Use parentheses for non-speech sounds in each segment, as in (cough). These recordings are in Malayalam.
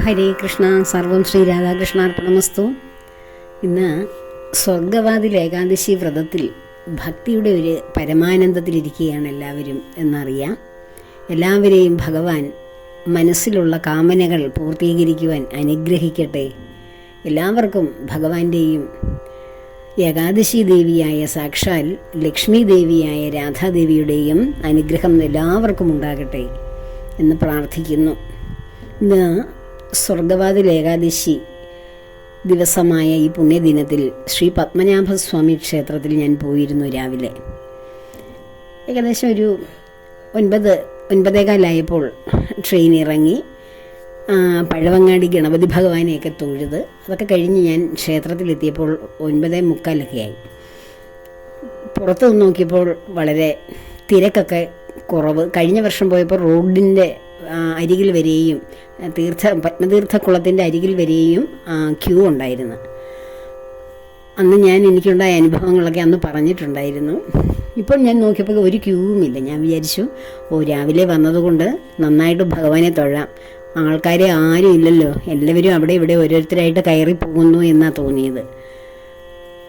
ഹരേ കൃഷ്ണ സർവം ശ്രീ രാധാകൃഷ്ണാർപ്പണമസ്തു. ഇന്ന് സ്വർഗവാതിൽ ഏകാദശി വ്രതത്തിൽ ഭക്തിയുടെ ഒരു പരമാനന്ദത്തിലിരിക്കുകയാണ് എല്ലാവരും എന്നറിയാം. എല്ലാവരെയും ഭഗവാൻ മനസ്സിലുള്ള കാമനകൾ പൂർത്തീകരിക്കുവാൻ അനുഗ്രഹിക്കട്ടെ. എല്ലാവർക്കും ഭഗവാന്റെയും ഏകാദശി ദേവിയായ സാക്ഷാൽ ലക്ഷ്മി ദേവിയായ രാധാദേവിയുടെയും അനുഗ്രഹം എല്ലാവർക്കും ഉണ്ടാകട്ടെ എന്ന് പ്രാർത്ഥിക്കുന്നു. ഇന്ന് സ്വർഗവാതിൽ ഏകാദശി ദിവസമായ ഈ പുണ്യദിനത്തിൽ ശ്രീ പത്മനാഭസ്വാമി ക്ഷേത്രത്തിൽ ഞാൻ പോയിരുന്നു രാവിലെ. ഏകദേശം ഒരു ഒൻപത് ഒൻപതേകാലായപ്പോൾ ട്രെയിൻ ഇറങ്ങി. പഴവങ്ങാടി ഗണപതി ഭഗവാനെയൊക്കെ തൊഴുത് അതൊക്കെ കഴിഞ്ഞ് ഞാൻ ക്ഷേത്രത്തിലെത്തിയപ്പോൾ ഒൻപതേ മുക്കാലൊക്കെയായി. പുറത്തു നോക്കിയപ്പോൾ വളരെ തിരക്കൊക്കെ കുറവ്. കഴിഞ്ഞ വർഷം പോയപ്പോൾ റോഡിന്റെ അരികിൽ വരികയും തീർത്ഥ തീർത്ഥ പത്മതീർത്ഥക്കുളത്തിന്റെ അരികിൽ വരികയും ക്യൂ ഉണ്ടായിരുന്നു. അന്ന് ഞാൻ എനിക്കുണ്ടായ അനുഭവങ്ങളൊക്കെ അന്ന് പറഞ്ഞിട്ടുണ്ടായിരുന്നു. ഇപ്പോൾ ഞാൻ നോക്കിയപ്പോൾ ഒരു ക്യൂവുമില്ല. ഞാൻ വിചാരിച്ചു ഓ രാവിലെ വന്നതുകൊണ്ട് നന്നായിട്ട് ഭഗവാനെ തൊഴാം. ആൾക്കാരെ ആരും ഇല്ലല്ലോ. എല്ലാവരും അവിടെ ഇവിടെ ഓരോരുത്തരായിട്ട് കയറി പോകുന്നു എന്നാണ് തോന്നിയത്.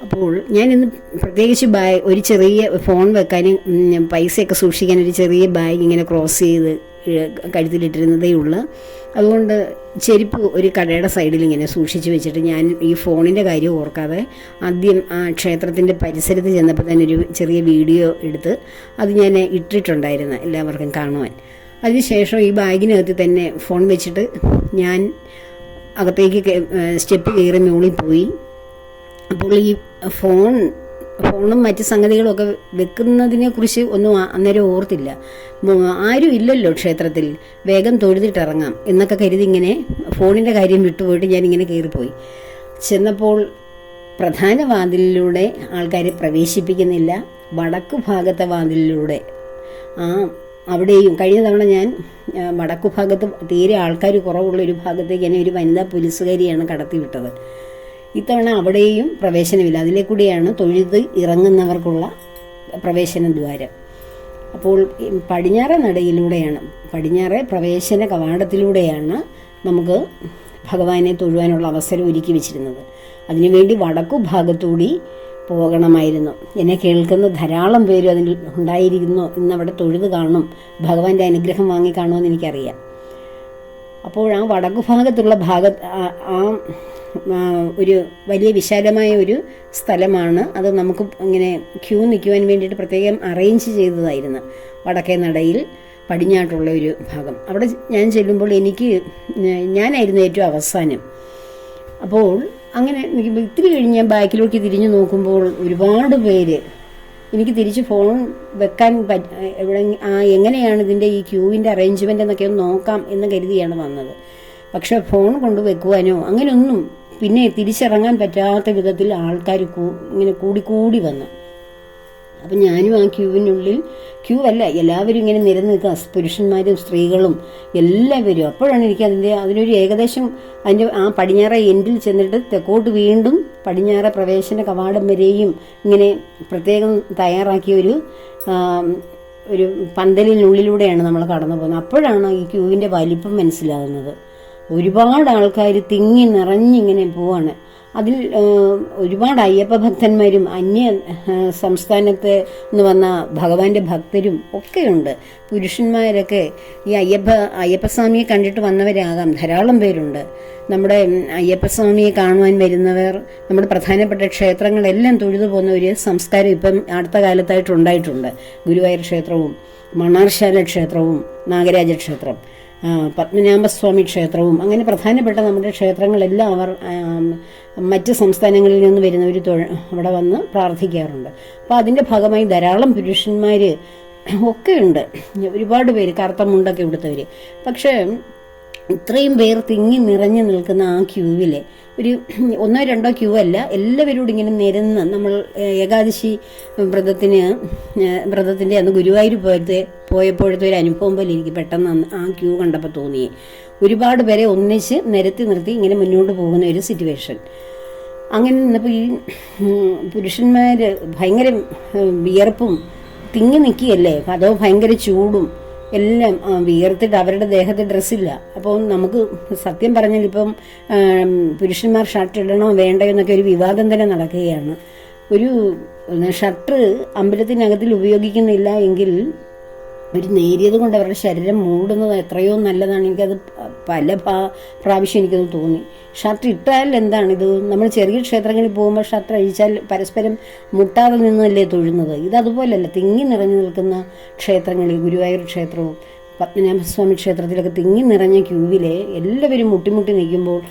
അപ്പോൾ ഞാനിന്ന് പ്രത്യേകിച്ച് ബാഗ് ഒരു ചെറിയ ഫോൺ വെക്കാനും പൈസയൊക്കെ സൂക്ഷിക്കാൻ ഒരു ചെറിയ ബാഗ് ഇങ്ങനെ ക്രോസ് ചെയ്ത് കഴുത്തിലിട്ടിരുന്നതേ ഉള്ളൂ. അതുകൊണ്ട് ചെരുപ്പ് ഒരു കടയുടെ സൈഡിൽ ഇങ്ങനെ സൂക്ഷിച്ച് വെച്ചിട്ട് ഞാൻ ഈ ഫോണിന്റെ കാര്യം ഓർക്കാതെ ആദ്യം ആ ക്ഷേത്രത്തിന്റെ പരിസരത്ത് ചെന്നപ്പോൾ തന്നെ ഒരു ചെറിയ വീഡിയോ എടുത്ത് അത് ഞാൻ ഇട്ടിട്ടുണ്ടായിരുന്നു എല്ലാവർക്കും കാണുവാൻ. അതിനുശേഷം ഈ ബാഗിനകത്ത് തന്നെ ഫോൺ വെച്ചിട്ട് ഞാൻ അകത്തേക്ക് സ്റ്റെപ്പ് കയറി മുകളിൽ പോയി. അപ്പോൾ ഈ ഫോൺ ഫോണും മറ്റ് സംഗതികളൊക്കെ വെക്കുന്നതിനെ കുറിച്ച് ഒന്നും അന്നേരം ഓർത്തില്ല. ആരും ഇല്ലല്ലോ ക്ഷേത്രത്തിൽ. വേഗം തൊഴുതിട്ടിറങ്ങാം എന്നൊക്കെ കരുതി ഇങ്ങനെ ഫോണിന്റെ കാര്യം വിട്ടുപോയിട്ട് ഞാനിങ്ങനെ കയറിപ്പോയി. ചെന്നപ്പോൾ പ്രധാന വാതിലിലൂടെ ആൾക്കാരെ പ്രവേശിപ്പിക്കുന്നില്ല. വടക്കു ഭാഗത്തെ വാതിലിലൂടെ. ആ അവിടെയും കഴിഞ്ഞ തവണ ഞാൻ വടക്കു ഭാഗത്ത് തീരെ ആൾക്കാർ കുറവുള്ള ഒരു ഭാഗത്തേക്ക് എന്നെ ഒരു വനിതാ പോലീസുകാരിയാണ് കടത്തിവിട്ടത്. ഇത്തവണ അവിടെയും പ്രവേശനമില്ല. അതിലെ കൂടിയാണ് തൊഴുത് ഇറങ്ങുന്നവർക്കുള്ള പ്രവേശന ദ്വാരം. അപ്പോൾ പടിഞ്ഞാറെ നടയിലൂടെയാണ് പടിഞ്ഞാറെ പ്രവേശന കവാടത്തിലൂടെയാണ് നമുക്ക് ഭഗവാനെ തൊഴുവാനുള്ള അവസരം ഒരുക്കി വെച്ചിരുന്നത്. അതിനുവേണ്ടി വടക്കു ഭാഗത്തൂടി പോകണമായിരുന്നു. എന്നെ കേൾക്കുന്ന ധാരാളം പേരും അതിൽ ഉണ്ടായിരിക്കുന്നു. ഇന്ന് അവിടെ തൊഴുത് കാണും. ഭഗവാന്റെ അനുഗ്രഹം വാങ്ങി കാണുമെന്ന് എനിക്കറിയാം. അപ്പോൾ ആ വടക്കു ഭാഗത്തുള്ള ഭാഗ ആ, ഒരു വലിയ വിശാലമായ ഒരു സ്ഥലമാണ്. അത് നമുക്ക് ഇങ്ങനെ ക്യൂ നിൽക്കുവാൻ വേണ്ടിയിട്ട് പ്രത്യേകം അറേഞ്ച് ചെയ്തതായിരുന്നു. വടക്കേ നടയിൽ പടിഞ്ഞാട്ടുള്ള ഒരു ഭാഗം. അവിടെ ഞാൻ ചെല്ലുമ്പോൾ എനിക്ക് ഞാനായിരുന്നു ഏറ്റവും അവസാനം. അപ്പോൾ അങ്ങനെ ഇത്തിരി കഴിഞ്ഞ് ഞാൻ ബാക്കിലോട്ട് തിരിഞ്ഞു നോക്കുമ്പോൾ ഒരുപാട് പേര് എനിക്ക് തിരിച്ച് ഫോൺ വെക്കാൻ പറ്റ എവിടെ ആ എങ്ങനെയാണ് ഇതിന്റെ ഈ ക്യൂവിന്റെ അറേഞ്ച്മെന്റ് എന്നൊക്കെ ഒന്ന് നോക്കാം എന്ന് കരുതിയാണ് വന്നത്. പക്ഷേ ഫോൺ കൊണ്ട് വെക്കുവാനോ അങ്ങനെയൊന്നും പിന്നെ തിരിച്ചിറങ്ങാൻ പറ്റാത്ത വിധത്തിൽ ആൾക്കാർ ഇങ്ങനെ കൂടിക്കൂടി വന്നു. അപ്പം ഞാനും ആ ക്യൂവിനുള്ളിൽ ക്യൂ അല്ല എല്ലാവരും ഇങ്ങനെ നിരന്ന് നിൽക്കുക പുരുഷന്മാരും സ്ത്രീകളും എല്ലാവരും. അപ്പോഴാണ് എനിക്ക് അതിന്റെ അതിനൊരു ഏകദേശം അതിന്റെ ആ പടിഞ്ഞാറ എൻഡിൽ ചെന്നിട്ട് തെക്കോട്ട് വീണ്ടും പടിഞ്ഞാറ പ്രവേശന കവാടം വരെയും ഇങ്ങനെ പ്രത്യേകം തയ്യാറാക്കിയ ഒരു ഒരു പന്തലിനുള്ളിലൂടെയാണ് നമ്മൾ കടന്നു പോകുന്നത്. അപ്പോഴാണ് ഈ ക്യൂവിന്റെ വലിപ്പം മനസ്സിലാകുന്നത്. ഒരുപാട് ആൾക്കാർ തിങ്ങി നിറഞ്ഞിങ്ങനെ പോവാണ്. അതിൽ ഒരുപാട് അയ്യപ്പ ഭക്തന്മാരും അന്യ സംസ്ഥാനത്ത് നിന്ന് വന്ന ഭഗവാന്റെ ഭക്തരും ഒക്കെയുണ്ട്. പുരുഷന്മാരൊക്കെ ഈ അയ്യപ്പ അയ്യപ്പസ്വാമിയെ കണ്ടിട്ട് വന്നവരാകാം. ധാരാളം പേരുണ്ട്. നമ്മുടെ അയ്യപ്പസ്വാമിയെ കാണുവാൻ വരുന്നവർ നമ്മുടെ പ്രധാനപ്പെട്ട ക്ഷേത്രങ്ങളെല്ലാം തൊഴുതു പോകുന്ന ഒരു സംസ്കാരം ഇപ്പം അടുത്ത കാലത്തായിട്ട് ഉണ്ടായിട്ടുണ്ട്. ഗുരുവായൂർ ക്ഷേത്രവും മണാർശാല ക്ഷേത്രവും നാഗരാജ ക്ഷേത്രം. പത്മനാഭസ്വാമി ക്ഷേത്രവും അങ്ങനെ പ്രധാനപ്പെട്ട നമ്മുടെ ക്ഷേത്രങ്ങളെല്ലാം അവർ മറ്റ് സംസ്ഥാനങ്ങളിൽ നിന്ന് വരുന്നവർ അവിടെ വന്ന് പ്രാർത്ഥിക്കാറുണ്ട്. അപ്പോൾ അതിന്റെ ഭാഗമായി ധാരാളം പുരുഷന്മാർ ഒക്കെയുണ്ട് ഒരുപാട് പേര് കറുത്ത മുണ്ടൊക്കെ ഇവിടുത്തവർ പക്ഷേ ഇത്രയും പേർ തിങ്ങി നിറഞ്ഞു നിൽക്കുന്ന ആ ക്യൂവിലെ. ഒരു (clears throat) ഒന്നോ രണ്ടോ ക്യൂ അല്ല എല്ലാവരോടും ഇങ്ങനെ നിരന്ന് നമ്മൾ ഏകാദശി വ്രതത്തിന് വ്രതത്തിന്റെ അന്ന് ഗുരുവായൂർ പോയത്തെ പോയപ്പോഴത്തെ ഒരു അനുഭവം പോലെ എനിക്ക് പെട്ടെന്ന് ആ ക്യൂ കണ്ടപ്പോൾ തോന്നി. ഒരുപാട് പേരെ ഒന്നിച്ച് നിരത്തി നിർത്തി ഇങ്ങനെ മുന്നോട്ട് പോകുന്ന ഒരു സിറ്റുവേഷൻ അങ്ങനെ നിന്നപ്പോൾ ഈ പുരുഷന്മാർ ഭയങ്കര വിയർപ്പും തിങ്ങി നിൽക്കുകയല്ലേ? അതോ ഭയങ്കര ചൂടും എല്ലാം വിയർത്തിട്ട് അവരുടെ ദേഹത്ത് ഡ്രസ്സില്ല അപ്പോൾ നമുക്ക് സത്യം പറഞ്ഞാൽ ഇപ്പം പുരുഷന്മാർ ഷർട്ട് ഇടണോ വേണ്ടയോ എന്നൊക്കെ ഒരു വിവാദം തന്നെ നടക്കുകയാണ്. ഒരു ഷർട്ട് അമ്പലത്തിനകത്തിൽ ഉപയോഗിക്കുന്നില്ല എങ്കിൽ ഒരു നേരിയത് കൊണ്ട് അവരുടെ ശരീരം മൂടുന്നത് എത്രയോ നല്ലതാണ്. എനിക്കത് പല ഭാ- പ്രാവശ്യം എനിക്കത് തോന്നി. ഷർട്ട് ഇട്ടാൽ എന്താണിത്? നമ്മൾ ചെറിയ ക്ഷേത്രങ്ങളിൽ പോകുമ്പോൾ ഷർട്ട് അഴിച്ചാൽ പരസ്പരം മുട്ടാതെ നിന്നല്ലേ തൊഴുന്നത്? ഇത് അതുപോലല്ല. തിങ്ങി നിറഞ്ഞു നിൽക്കുന്ന ക്ഷേത്രങ്ങളിൽ ഗുരുവായൂർ ക്ഷേത്രവും പത്മനാഭസ്വാമി ക്ഷേത്രത്തിലൊക്കെ തിങ്ങി നിറഞ്ഞ ക്യൂവിലെ എല്ലാവരും മുട്ടിമുട്ടി നിൽക്കുമ്പോൾ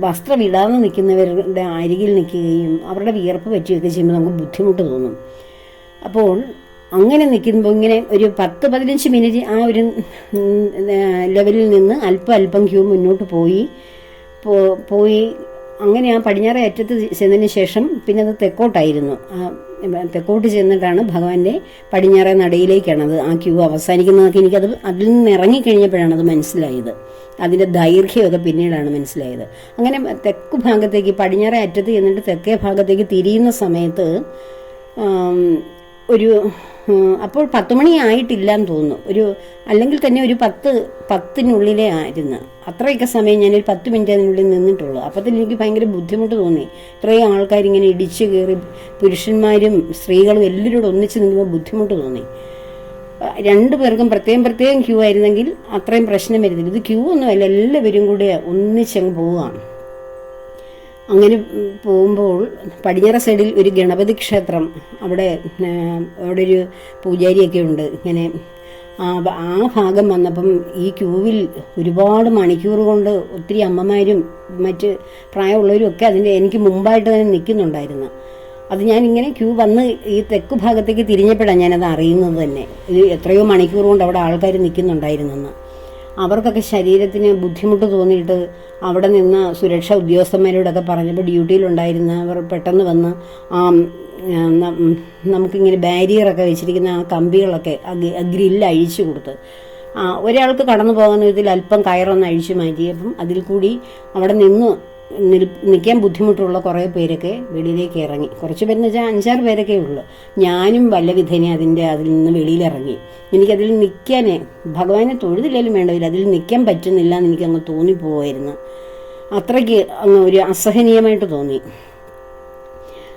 വസ്ത്രം നിൽക്കുന്നവരുടെ അരികിൽ നിൽക്കുകയും അവരുടെ വിയർപ്പ് പറ്റുകയൊക്കെ ചെയ്യുമ്പോൾ നമുക്ക് ബുദ്ധിമുട്ട് തോന്നും. അപ്പോൾ അങ്ങനെ നിൽക്കുമ്പോൾ ഇങ്ങനെ ഒരു പത്ത് പതിനഞ്ച് മിനിറ്റ് ആ ഒരു ലെവലിൽ നിന്ന് അല്പം അല്പം ക്യൂ മുന്നോട്ട് പോയി. പോയി. അങ്ങനെ ആ പടിഞ്ഞാറേ അറ്റത്ത് ചെന്നതിന് ശേഷം പിന്നെ അത് തെക്കോട്ടായിരുന്നു. ആ, തെക്കോട്ട് ചെന്നിട്ടാണ് ഭഗവാന്റെ പടിഞ്ഞാറേ നടയിലേക്കാണത് ആ ക്യൂ അവസാനിക്കുന്നതൊക്കെ എനിക്കത് അതിൽ നിന്ന് ഇറങ്ങിക്കഴിഞ്ഞപ്പോഴാണ് അത് മനസ്സിലായത്. അതിന്റെ ദൈർഘ്യമൊക്കെ പിന്നീടാണ് മനസ്സിലായത്. അങ്ങനെ തെക്ക് ഭാഗത്തേക്ക് പടിഞ്ഞാറേ അറ്റത്ത് ചെന്നിട്ട് തെക്കേ ഭാഗത്തേക്ക് തിരിയുന്ന സമയത്ത് ഒരു അപ്പോൾ പത്ത് മണി ആയിട്ടില്ല എന്ന് തോന്നുന്നു. ഒരു അല്ലെങ്കിൽ തന്നെ ഒരു പത്ത് പത്തിനുള്ളിലേ ആയിരുന്നു. അത്രയൊക്കെ സമയം ഞാൻ ഒരു പത്ത് മിനിറ്റ് അതിനുള്ളിൽ നിന്നിട്ടുള്ളൂ. അപ്പത്തിൽ എനിക്ക് ഭയങ്കര ബുദ്ധിമുട്ട് തോന്നി. ഇത്രയും ആൾക്കാർ ഇങ്ങനെ ഇടിച്ചു കയറി പുരുഷന്മാരും സ്ത്രീകളും എല്ലാവരോടും ഒന്നിച്ച് നിൽക്കുമ്പോൾ ബുദ്ധിമുട്ട് തോന്നി. രണ്ടു പേർക്കും പ്രത്യേകം പ്രത്യേകം ക്യൂ ആയിരുന്നെങ്കിൽ അത്രയും പ്രശ്നം വരുന്നില്ല. ഇത് ക്യൂ ഒന്നുമല്ല. എല്ലാവരും കൂടെ ഒന്നിച്ചങ്ങ് പോവുകയാണ്. അങ്ങനെ പോകുമ്പോൾ പടിഞ്ഞാറ സൈഡിൽ ഒരു ഗണപതി ക്ഷേത്രം അവിടെ അവിടെ ഒരു പൂജാരിയൊക്കെ ഉണ്ട്. ഇങ്ങനെ ആ ആ ഭാഗം വന്നപ്പം ഈ ക്യൂവിൽ ഒരുപാട് മണിക്കൂർ കൊണ്ട് ഒത്തിരി അമ്മമാരും മറ്റ് പ്രായമുള്ളവരും ഒക്കെ അതിന്റെ എനിക്ക് മുമ്പായിട്ട് തന്നെ നിൽക്കുന്നുണ്ടായിരുന്നു. അത് ഞാൻ ഇങ്ങനെ ക്യൂ വന്ന് ഈ തെക്ക് ഭാഗത്തേക്ക് തിരിഞ്ഞപ്പോഴാണ് ഞാനത് അറിയുന്നത് തന്നെ. ഇത് എത്രയോ മണിക്കൂർ കൊണ്ട് അവിടെ ആൾക്കാർ നിൽക്കുന്നുണ്ടായിരുന്നെന്ന്. അവർക്കൊക്കെ ശരീരത്തിന് ബുദ്ധിമുട്ട് തോന്നിയിട്ട് അവിടെ നിന്ന് സുരക്ഷാ ഉദ്യോഗസ്ഥന്മാരോടൊക്കെ പറഞ്ഞപ്പോൾ ഡ്യൂട്ടിയിലുണ്ടായിരുന്നവർ പെട്ടെന്ന് വന്ന് ആ നമുക്കിങ്ങനെ ബാരിയറൊക്കെ വെച്ചിരിക്കുന്ന ആ കമ്പികളൊക്കെ ആ ഗ്രില്ല് അഴിച്ചു കൊടുത്ത്. ഒരാൾക്ക് കടന്നു പോകുന്ന വിധത്തിൽ അല്പം കയറൊന്ന് അഴിച്ചു മാറ്റി. അപ്പം അതിൽ കൂടി അവിടെ നിന്ന് നിൽക്കാൻ ബുദ്ധിമുട്ടുള്ള കുറേ പേരൊക്കെ വെളിയിലേക്ക് ഇറങ്ങി. കുറച്ച് പേരെന്ന് വെച്ചാൽ അഞ്ചാറ് പേരൊക്കെ ഉള്ളു. ഞാനും വല്ല അതിന്റെ അതിന്റെ അതിൽ നിന്ന് വെളിയിലിറങ്ങി. എനിക്കതിൽ നിൽക്കാനേ ഭഗവാനെ തൊഴുതില്ലാലും വേണ്ടതില്ല അതിൽ നിൽക്കാൻ പറ്റുന്നില്ല എന്ന് എനിക്കങ്ങ് തോന്നിപ്പോവായിരുന്നു. അത്രയ്ക്ക് അങ്ങ് ഒരു അസഹനീയമായിട്ട് തോന്നി.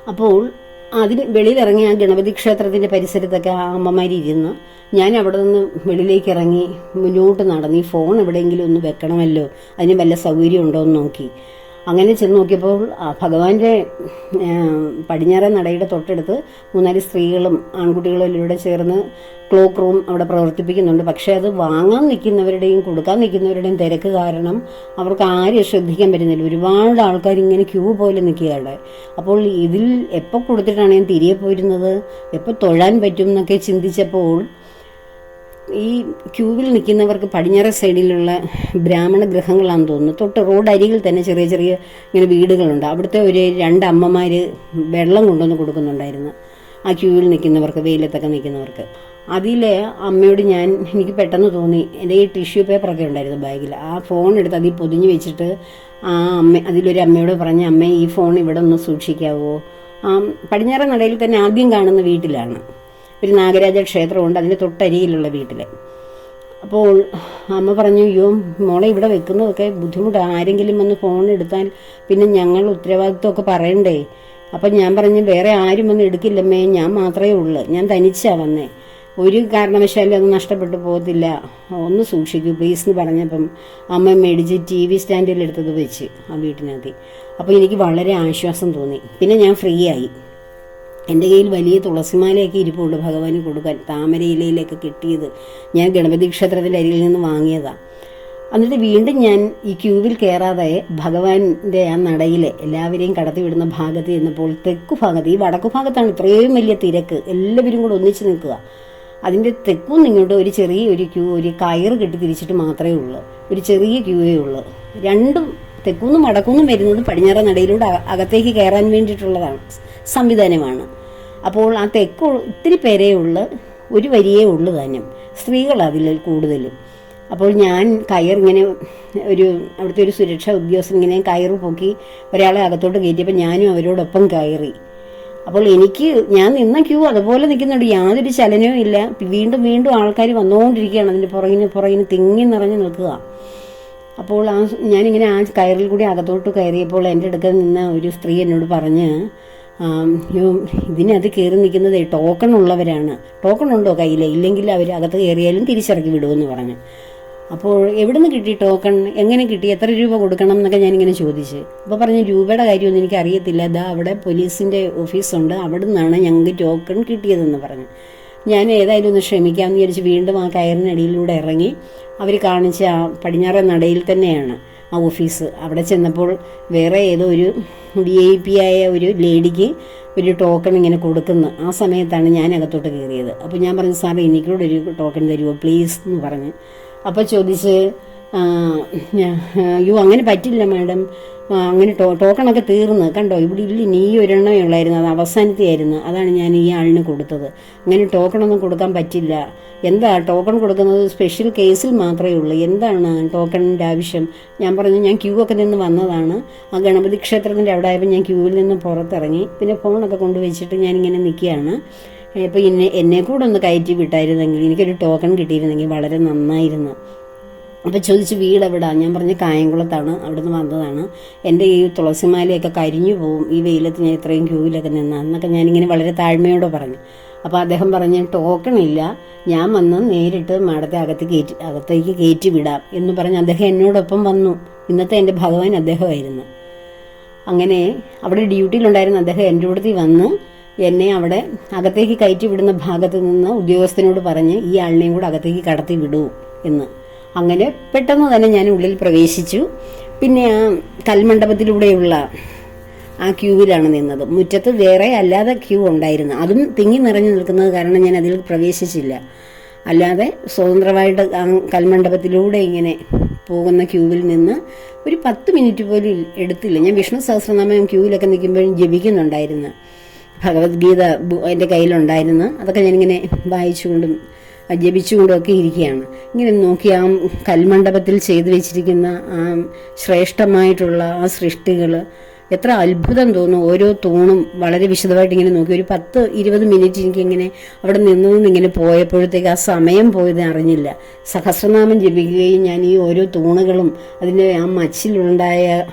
അപ്പോൾ അതിന് വെളിയിലിറങ്ങി ആ ഗണപതി ക്ഷേത്രത്തിന്റെ പരിസരത്തൊക്കെ ആ അമ്മമാർ ഇരുന്ന് ഞാൻ അവിടെ നിന്ന് വെളിയിലേക്ക് ഇറങ്ങി മുന്നോട്ട് നടന്നു ഈ ഫോൺ എവിടെയെങ്കിലും ഒന്ന് വെക്കണമല്ലോ അതിന് വല്ല സൗകര്യം ഉണ്ടോ എന്ന് നോക്കി. അങ്ങനെ ചെന്ന് നോക്കിയപ്പോൾ ഭഗവാന്റെ പടിഞ്ഞാറൻ പടിഞ്ഞാറേ നടയുടെ തൊട്ടടുത്ത് മൂന്നാൽ സ്ത്രീകളും ആൺകുട്ടികളും എല്ലാം ചേർന്ന് ക്ലോക്ക് റൂം അവിടെ പ്രവർത്തിപ്പിക്കുന്നുണ്ട്. പക്ഷേ അത് വാങ്ങാൻ നിൽക്കുന്നവരുടെയും കൊടുക്കാൻ നിൽക്കുന്നവരുടെയും തിരക്ക് കാരണം അവർക്ക് ആരും ശ്രദ്ധിക്കാൻ പറ്റുന്നില്ല. ഒരുപാട് ആൾക്കാർ ഇങ്ങനെ ക്യൂ പോലെ നിൽക്കുകയാണ്. അപ്പോൾ ഇതിൽ എപ്പോൾ കൊടുത്തിട്ടാണ് ഞാൻ തിരികെ പോയിരുന്നത്? എപ്പോൾ തൊഴാൻ പറ്റും എന്നൊക്കെ ചിന്തിച്ചപ്പോൾ ഈ ക്യൂവിൽ നിൽക്കുന്നവർക്ക് പടിഞ്ഞാറ സൈഡിലുള്ള ബ്രാഹ്മണ ഗൃഹങ്ങളാണെന്ന് തോന്നുന്നു. തൊട്ട് റോഡ് അരികിൽ തന്നെ ചെറിയ ചെറിയ ഇങ്ങനെ വീടുകളുണ്ട്. അവിടുത്തെ ഒരു രണ്ട് അമ്മമാർ വെള്ളം കൊണ്ടുവന്ന് കൊടുക്കുന്നുണ്ടായിരുന്നു. ആ ക്യൂവിൽ നിൽക്കുന്നവർക്ക് വെയിലത്തൊക്കെ നിൽക്കുന്നവർക്ക്. അതിലെ അമ്മയോട് ഞാൻ എനിക്ക് പെട്ടെന്ന് തോന്നി എന്റെ ഈ ടിഷ്യൂ പേപ്പറൊക്കെ ഉണ്ടായിരുന്നു ബാഗിൽ. ആ ഫോൺ എടുത്ത് അതിൽ പൊതിഞ്ഞ് വെച്ചിട്ട് ആ അമ്മ അതിലൊരു അമ്മയോട് പറഞ്ഞ അമ്മ ഈ ഫോൺ ഇവിടെ ഒന്ന് സൂക്ഷിക്കാവോ? പടിഞ്ഞാറ നടയിൽ തന്നെ ആദ്യം കാണുന്ന വീട്ടിലാണ്. ഒരു നാഗരാജ ക്ഷേത്രമുണ്ട് അതിന്റെ തൊട്ടരിയിലുള്ള വീട്ടിൽ. അപ്പോൾ അമ്മ പറഞ്ഞു അയ്യോ മോളെ ഇവിടെ വെക്കുന്നതൊക്കെ ബുദ്ധിമുട്ടാണ് ആരെങ്കിലും വന്ന് ഫോൺ എടുത്താൽ പിന്നെ ഞങ്ങൾ ഉത്തരവാദിത്വമൊക്കെ പറയണ്ടേ? അപ്പം ഞാൻ പറഞ്ഞു വേറെ ആരും വന്ന് എടുക്കില്ലമ്മേ ഞാൻ മാത്രമേ ഉള്ളൂ. ഞാൻ തനിച്ചാണ് വന്നേ. ഒരു കാരണവശാലും അത് നഷ്ടപ്പെട്ടു പോകത്തില്ല. ഒന്ന് സൂക്ഷിക്കൂ പ്ലീസ് എന്ന് പറഞ്ഞപ്പം അമ്മ മേടിച്ച് ടി വി സ്റ്റാൻഡിൽ എടുത്തത് വെച്ച് ആ വീട്ടിനകത്ത്. അപ്പോൾ എനിക്ക് വളരെ ആശ്വാസം തോന്നി. പിന്നെ ഞാൻ ഫ്രീ ആയി. എന്റെ കയ്യിൽ വലിയ തുളസിമാലയൊക്കെ ഇരിപ്പുണ്ട് ഭഗവാന് കൊടുക്കാൻ. ഇലയിലൊക്കെ കിട്ടിയത് ഞാൻ ഗണപതി ക്ഷേത്രത്തിന്റെ അരികിൽ നിന്ന് വാങ്ങിയതാണ് എന്നിട്ട് വീണ്ടും ഞാൻ ഈ ക്യൂവിൽ കയറാതെ ഭഗവാന്റെ ആ നടയിൽ എല്ലാവരെയും കടത്തി വിടുന്ന ഭാഗത്ത് ചെന്നപ്പോൾ തെക്കു ഭാഗത്ത് ഈ വടക്കു ഭാഗത്താണ് ഇത്രയും വലിയ തിരക്ക്. എല്ലാവരും കൂടെ ഒന്നിച്ച് നിൽക്കുക. അതിന്റെ തെക്കും ഇങ്ങോട്ട് ഒരു ചെറിയ ഒരു ക്യൂ ഒരു കയറ് കെട്ടി തിരിച്ചിട്ട് മാത്രമേ ഉള്ളൂ. ഒരു ചെറിയ ക്യൂവേ ഉള്ളൂ. രണ്ടും തെക്കുന്നും വടക്കുന്നും വരുന്നത് പടിഞ്ഞാറ നടയിലൂടെ അക- അകത്തേക്ക് കയറാൻ വേണ്ടിയിട്ടുള്ളതാണ്. സംവിധാനമാണ്. അപ്പോൾ ആ തെക്ക് ഇത്തിരി പേരേ ഉള്ളു ഒരു വരിയേ ഉള്ളു തന്നെ സ്ത്രീകൾ അതിൽ കൂടുതലും. അപ്പോൾ ഞാൻ കയറിങ്ങനെ ഒരു അവിടുത്തെ ഒരു സുരക്ഷാ ഉദ്യോഗസ്ഥൻ ഇങ്ങനെ കയറ് പൊക്കി ഒരാളെ അകത്തോട്ട് കയറ്റിയപ്പോൾ ഞാനും അവരോടൊപ്പം കയറി. അപ്പോൾ എനിക്ക് ഞാൻ നിന്ന ക്യൂ അതുപോലെ നിൽക്കുന്നുണ്ട് യാതൊരു ചലനവും ഇല്ല. വീണ്ടും വീണ്ടും ആൾക്കാർ വന്നുകൊണ്ടിരിക്കുകയാണ് അതിന്റെ പുറകിന് പുറകിന് തിങ്ങി നിറഞ്ഞു നിൽക്കുക. അപ്പോൾ ആ ഞാനിങ്ങനെ ആ കയറിൽ കൂടി അകത്തോട്ട് കയറിയപ്പോൾ എന്റെ അടുക്കൽ നിന്ന ഒരു സ്ത്രീ എന്നോട് പറഞ്ഞ് ഇതിനകത്ത് കയറി നിൽക്കുന്നത് ടോക്കൺ ഉള്ളവരാണ്. ടോക്കൺ ഉണ്ടോ കയ്യിൽ ഇല്ലെങ്കിൽ അവർ അകത്ത് കയറിയാലും തിരിച്ചിറക്കി വിടുമെന്ന് പറഞ്ഞു. അപ്പോൾ എവിടെ നിന്ന് കിട്ടി ടോക്കൺ എങ്ങനെ കിട്ടി? എത്ര രൂപ കൊടുക്കണം എന്നൊക്കെ ഞാനിങ്ങനെ ചോദിച്ച്. അപ്പോൾ പറഞ്ഞു രൂപയുടെ കാര്യമൊന്നും എനിക്ക് അറിയത്തില്ല ദാ അവിടെ പോലീസിന്റെ ഓഫീസുണ്ട്. അവിടെ നിന്നാണ് ഞങ്ങൾക്ക് ടോക്കൺ കിട്ടിയതെന്ന് പറഞ്ഞു. ഞാൻ ഏതായാലും ഒന്ന് ക്ഷമിക്കാമെന്ന് വിചാരിച്ച് വീണ്ടും ആ കയറിനടിയിലൂടെ ഇറങ്ങി. അവർ കാണിച്ച ആ പടിഞ്ഞാറേ നടയിൽ തന്നെയാണ്. ആ ഓഫീസ്. അവിടെ ചെന്നപ്പോൾ വേറെ ഏതോ ഒരു വി ഐ പി ആയ ഒരു ലേഡിക്ക് ഒരു ടോക്കൺ ഇങ്ങനെ കൊടുക്കുന്നു. ആ സമയത്താണ് ഞാൻ അകത്തോട്ട് കയറിയത്. അപ്പോൾ ഞാൻ പറഞ്ഞു സാറേ എനിക്കൂടെ ഒരു ടോക്കൺ തരുമോ പ്ലീസ് എന്ന് പറഞ്ഞ്. അപ്പോൾ ചോദിച്ച് അയ്യോ അങ്ങനെ പറ്റില്ല മാഡം. അങ്ങനെ ടോ ടോക്കണൊക്കെ തീർന്ന്. കണ്ടോ ഇവിടെ ഇല്ല നീ ഒരെണ്ണമേ ഉള്ളായിരുന്നു. അത് അവസാനത്തെയായിരുന്നു. അതാണ് ഞാൻ ഈ ആളിന് കൊടുത്തത്. അങ്ങനെ ടോക്കണൊന്നും കൊടുക്കാൻ പറ്റില്ല. എന്താ ടോക്കൺ കൊടുക്കുന്നത്? സ്പെഷ്യൽ കേസിൽ മാത്രമേ ഉള്ളൂ. എന്താണ് ടോക്കണിന്റെ ആവശ്യം? ഞാൻ പറഞ്ഞു ഞാൻ ക്യൂ ഒക്കെ നിന്ന് വന്നതാണ്. ആ ഗണപതി ക്ഷേത്രത്തിന്റെ അവിടെ ആയപ്പോൾ ഞാൻ ക്യൂവിൽ നിന്ന് പുറത്തിറങ്ങി. പിന്നെ ഫോണൊക്കെ കൊണ്ടുവച്ചിട്ട് ഞാനിങ്ങനെ നിൽക്കുകയാണ്. ഇപ്പോൾ എന്നെ എന്നെ കൂടെ ഒന്ന് കയറ്റി വിട്ടായിരുന്നെങ്കിൽ എനിക്കൊരു ടോക്കൺ കിട്ടിയിരുന്നെങ്കിൽ വളരെ നന്നായിരുന്നു. അപ്പോൾ ചോദിച്ച് വീട് എവിടാ ഞാൻ പറഞ്ഞ് കായംകുളത്താണ്. അവിടുന്ന് വന്നതാണ്. എന്റെ ഈ തുളസിമാലയൊക്കെ കരിഞ്ഞു പോവും. ഈ വെയിലത്ത് ഞാൻ ഇത്രയും ക്യൂവിലൊക്കെ നിന്നാൽ എന്നൊക്കെ ഞാനിങ്ങനെ വളരെ താഴ്മയോടെ പറഞ്ഞു. അപ്പോൾ അദ്ദേഹം പറഞ്ഞ് ടോക്കൺ ഇല്ല. ഞാൻ വന്ന് നേരിട്ട് മാഡത്തെ അകത്ത് കയറ്റി അകത്തേക്ക് കയറ്റി വിടാം. എന്ന് പറഞ്ഞ് അദ്ദേഹം എന്നോടൊപ്പം വന്നു. ഇന്നത്തെ എന്റെ ഭഗവാൻ അദ്ദേഹമായിരുന്നു. അങ്ങനെ അവിടെ ഡ്യൂട്ടിയിലുണ്ടായിരുന്ന അദ്ദേഹം എന്റെ കൂടത്തിൽ വന്ന് എന്നെ അവിടെ അകത്തേക്ക് കയറ്റി വിടുന്ന ഭാഗത്ത് നിന്ന് ഉദ്യോഗസ്ഥനോട് പറഞ്ഞ് ഈ ആളിനെയും കൂടെ അകത്തേക്ക് കടത്തി വിടൂ എന്ന്. അങ്ങനെ പെട്ടെന്ന് തന്നെ ഞാൻ ഉള്ളിൽ പ്രവേശിച്ചു. പിന്നെ ആ കൽമണ്ഡപത്തിലൂടെയുള്ള ആ ക്യൂവിലാണ് നിന്നത്. മുറ്റത്ത് വേറെ അല്ലാതെ ക്യൂ ഉണ്ടായിരുന്നു. അതും തിങ്ങി നിറഞ്ഞു നിൽക്കുന്നത് കാരണം ഞാൻ അതിൽ പ്രവേശിച്ചില്ല. അല്ലാതെ സ്വതന്ത്രമായിട്ട് ആ കൽമണ്ഡപത്തിലൂടെ ഇങ്ങനെ പോകുന്ന ക്യൂവിൽ നിന്ന് ഒരു പത്ത് മിനിറ്റ് പോലും എടുത്തില്ല. ഞാൻ വിഷ്ണു സഹസ്രനാമം ക്യൂവിലൊക്കെ നിൽക്കുമ്പോഴും ജപിക്കുന്നുണ്ടായിരുന്നു. ഭഗവത്ഗീത എന്റെ കയ്യിലുണ്ടായിരുന്നു. അതൊക്കെ ഞാനിങ്ങനെ വായിച്ചുകൊണ്ടും ആ, ജപിച്ചുകൊണ്ടും ഒക്കെ ഇരിക്കുകയാണ്. ഇങ്ങനെ നോക്കി ആ കൽമണ്ഡപത്തിൽ ചെയ്തു വെച്ചിരിക്കുന്ന ആ ശ്രേഷ്ഠമായിട്ടുള്ള ആ സൃഷ്ടികൾ എത്ര അത്ഭുതം തോന്നും ഓരോ തൂണും വളരെ വിശദമായിട്ട് ഇങ്ങനെ നോക്കി. ഒരു പത്ത് ഇരുപത് മിനിറ്റ് എനിക്കിങ്ങനെ അവിടെ നിന്നു ഇങ്ങനെ പോയപ്പോഴത്തേക്ക് ആ സമയം പോയത് അറിഞ്ഞില്ല. സഹസ്രനാമം ജപിക്കുകയും ഞാൻ ഈ ഓരോ തൂണുകളും അതിന്റെ ആ മച്ചിലുണ്ടായ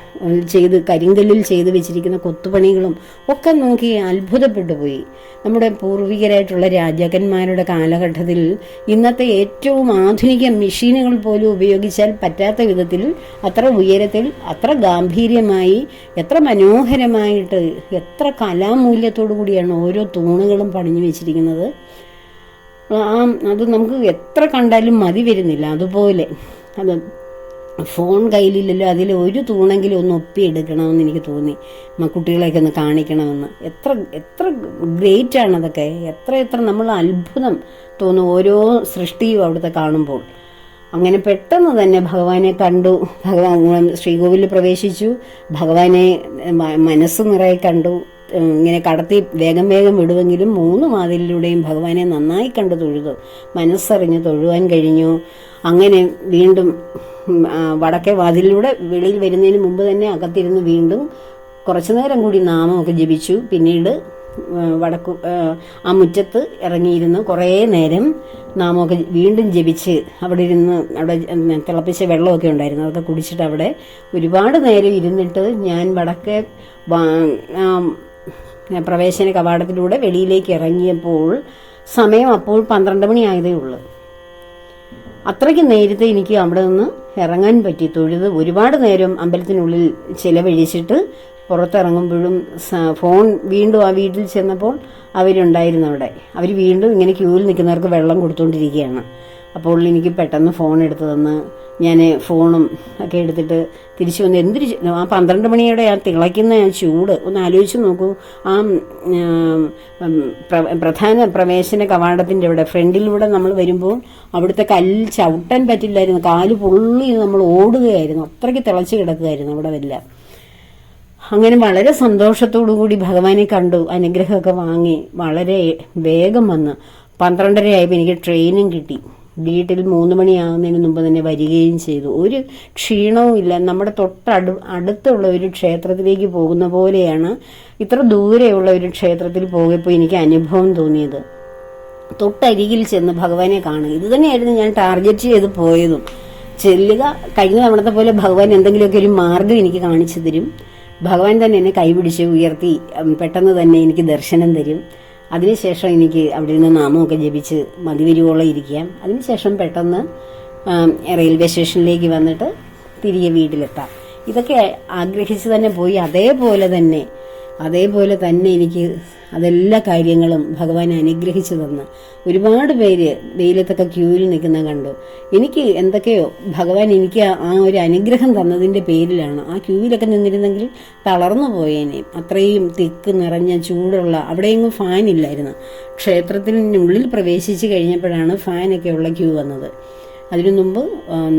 ചെയ്ത് കരിങ്കല്ലിൽ ചെയ്ത് വെച്ചിരിക്കുന്ന കൊത്തുപണികളും ഒക്കെ നോക്കി അത്ഭുതപ്പെട്ടു പോയി. നമ്മുടെ പൂർവികരായിട്ടുള്ള രാജാക്കന്മാരുടെ കാലഘട്ടത്തിൽ ഇന്നത്തെ ഏറ്റവും ആധുനിക മെഷീനുകൾ പോലും ഉപയോഗിച്ചാൽ പറ്റാത്ത വിധത്തിൽ അത്ര ഉയരത്തിൽ അത്ര ഗാംഭീര്യമായി എത്ര മനോഹരമായിട്ട് എത്ര കലാമൂല്യത്തോടു കൂടിയാണ് ഓരോ തൂണുകളും പണിഞ്ഞു വെച്ചിരിക്കുന്നത്. ആ അത് നമുക്ക് എത്ര കണ്ടാലും മതി വരുന്നില്ല. അതുപോലെ അത് ഫോൺ കയ്യിലില്ലല്ലോ അതിൽ ഒരു തൂണെങ്കിലും ഒന്ന് ഒപ്പിയെടുക്കണമെന്ന് എനിക്ക് തോന്നി. കുട്ടികളെയൊക്കെ ഒന്ന് കാണിക്കണമെന്ന്. എത്ര എത്ര ഗ്രേറ്റ് ആണ് അതൊക്കെ. എത്ര എത്ര നമ്മൾ അത്ഭുതം തോന്നും ഓരോ സൃഷ്ടിയും അവിടുത്തെ കാണുമ്പോൾ. അങ്ങനെ പെട്ടെന്ന് തന്നെ ഭഗവാനെ കണ്ടു. ഭഗവാൻ ശ്രീകോവിലിൽ പ്രവേശിച്ചു. ഭഗവാനെ മനസ്സ് നിറയെ കണ്ടു. ഇങ്ങനെ കടത്തി വേഗം വേഗം വിടുമെങ്കിലും മൂന്ന് വാതിലിലൂടെയും ഭഗവാനെ നന്നായി കണ്ടു തൊഴുതു. മനസ്സറിഞ്ഞ് തൊഴുവാൻ കഴിഞ്ഞു. അങ്ങനെ വീണ്ടും വടക്കേ വാതിലിലൂടെ വെളിയിൽ വരുന്നതിന് മുമ്പ് തന്നെ അകത്തിരുന്ന് വീണ്ടും കുറച്ചു നേരം കൂടി നാമമൊക്കെ ജപിച്ചു. പിന്നീട് വടക്കു ആ, മുറ്റത്ത് ഇറങ്ങിയിരുന്ന്. കുറേ നേരം നാമൊക്കെ വീണ്ടും ജപിച്ച് അവിടെ ഇരുന്ന് അവിടെ തിളപ്പിച്ച വെള്ളമൊക്കെ ഉണ്ടായിരുന്നു. അതൊക്കെ കുടിച്ചിട്ട് അവിടെ ഒരുപാട് നേരം ഇരുന്നിട്ട് ഞാൻ വടക്കേ പ്രവേശന കവാടത്തിലൂടെ വെളിയിലേക്ക് ഇറങ്ങിയപ്പോൾ സമയം അപ്പോൾ പന്ത്രണ്ട് മണി ആയതേ ഉള്ളൂ. അത്രയ്ക്ക് നേരത്തെ എനിക്ക് അവിടെ നിന്ന് ഇറങ്ങാൻ പറ്റി. തൊഴുത് ഒരുപാട് നേരം അമ്പലത്തിനുള്ളിൽ ചിലവഴിച്ചിട്ട് പുറത്തിറങ്ങുമ്പോഴും ഫോൺ വീണ്ടും ആ വീട്ടിൽ ചെന്നപ്പോൾ അവരുണ്ടായിരുന്നു അവിടെ. അവർ വീണ്ടും ഇങ്ങനെ ക്യൂവിൽ നിൽക്കുന്നവർക്ക് വെള്ളം കൊടുത്തുകൊണ്ടിരിക്കുകയാണ്. അപ്പോൾ എനിക്ക് പെട്ടെന്ന് ഫോൺ എടുത്തു തന്ന് ഞാൻ ഫോണും ഒക്കെ എടുത്തിട്ട് തിരിച്ചു വന്ന് എന്തൊരു ആ പന്ത്രണ്ട് മണിയുടെ ആ തിളയ്ക്കുന്ന ആ ചൂട് ഒന്ന് ആലോചിച്ച് നോക്കൂ. ആ പ്രധാന പ്രവേശന കവാടത്തിന്റെ അവിടെ ഫ്രണ്ടിലൂടെ നമ്മൾ വരുമ്പോൾ അവിടുത്തെ കല്ല് ചവിട്ടാൻ പറ്റില്ലായിരുന്നു. കാൽ പൊള്ളി നമ്മൾ ഓടുകയായിരുന്നു. അത്രയ്ക്ക് തിളച്ച് കിടക്കുകയായിരുന്നു അവിടെ എല്ലാം. അങ്ങനെ വളരെ സന്തോഷത്തോടു കൂടി ഭഗവാനെ കണ്ടു അനുഗ്രഹമൊക്കെ വാങ്ങി. വളരെ വേഗം വന്ന്. പന്ത്രണ്ടര ആയപ്പോൾ എനിക്ക് ട്രെയിനും കിട്ടി. വീട്ടിൽ മൂന്ന് മണിയാകുന്നതിന് മുമ്പ് തന്നെ വരികയും ചെയ്തു. ഒരു ക്ഷീണവും ഇല്ല. നമ്മുടെ തൊട്ടടു അടുത്തുള്ള ഒരു ക്ഷേത്രത്തിലേക്ക് പോകുന്ന പോലെയാണ് ഇത്ര ദൂരെയുള്ള ഒരു ക്ഷേത്രത്തിൽ പോയപ്പോൾ എനിക്ക് അനുഭവം തോന്നിയത്. തൊട്ടരികിൽ ചെന്ന് ഭഗവാനെ കാണുക. ഇത് തന്നെയായിരുന്നു ഞാൻ ടാർഗറ്റ് ചെയ്ത് പോയതും. ചെല്ലുക കഴിഞ്ഞ തവണത്തെ പോലെ ഭഗവാൻ എന്തെങ്കിലുമൊക്കെ ഒരു മാർഗം എനിക്ക് കാണിച്ചു തരും. ഭഗവാൻ തന്നെ എന്നെ കൈപിടിച്ച് ഉയർത്തി പെട്ടെന്ന് തന്നെ എനിക്ക് ദർശനം തരും. അതിനുശേഷം എനിക്ക് അവിടെ നിന്ന് നാമമൊക്കെ ജപിച്ച് മതിവരുവോളം ഇരിക്കാം. അതിനുശേഷം പെട്ടെന്ന് റെയിൽവേ സ്റ്റേഷനിലേക്ക് വന്നിട്ട് തിരികെ വീട്ടിലെത്താം. ഇതൊക്കെ ആഗ്രഹിച്ച് തന്നെ പോയി. അതേപോലെ തന്നെ അതേപോലെ തന്നെ എനിക്ക് അതെല്ലാ കാര്യങ്ങളും ഭഗവാൻ അനുഗ്രഹിച്ചു തന്ന് ഒരുപാട് പേര് വെയിലത്തൊക്കെ ക്യൂവിൽ നിൽക്കുന്ന കണ്ടു. എനിക്ക് എന്തൊക്കെയോ ഭഗവാൻ എനിക്ക് ആ- ഒരു അനുഗ്രഹം തന്നതിന്റെ പേരിലാണ് ആ ക്യൂവിലൊക്കെ നിന്നിരുന്നെങ്കിൽ തളർന്നു പോയേനെ. അത്രയും തിക്ക് നിറഞ്ഞ ചൂടുള്ള അവിടെയെങ്ങും ഫാൻ ഇല്ലായിരുന്നു ക്ഷേത്രത്തിനുള്ളിൽ പ്രവേശിച്ച് കഴിഞ്ഞപ്പോഴാണ് ഫാനൊക്കെ ഉള്ള ക്യൂ വന്നത്. അതിനു മുമ്പ്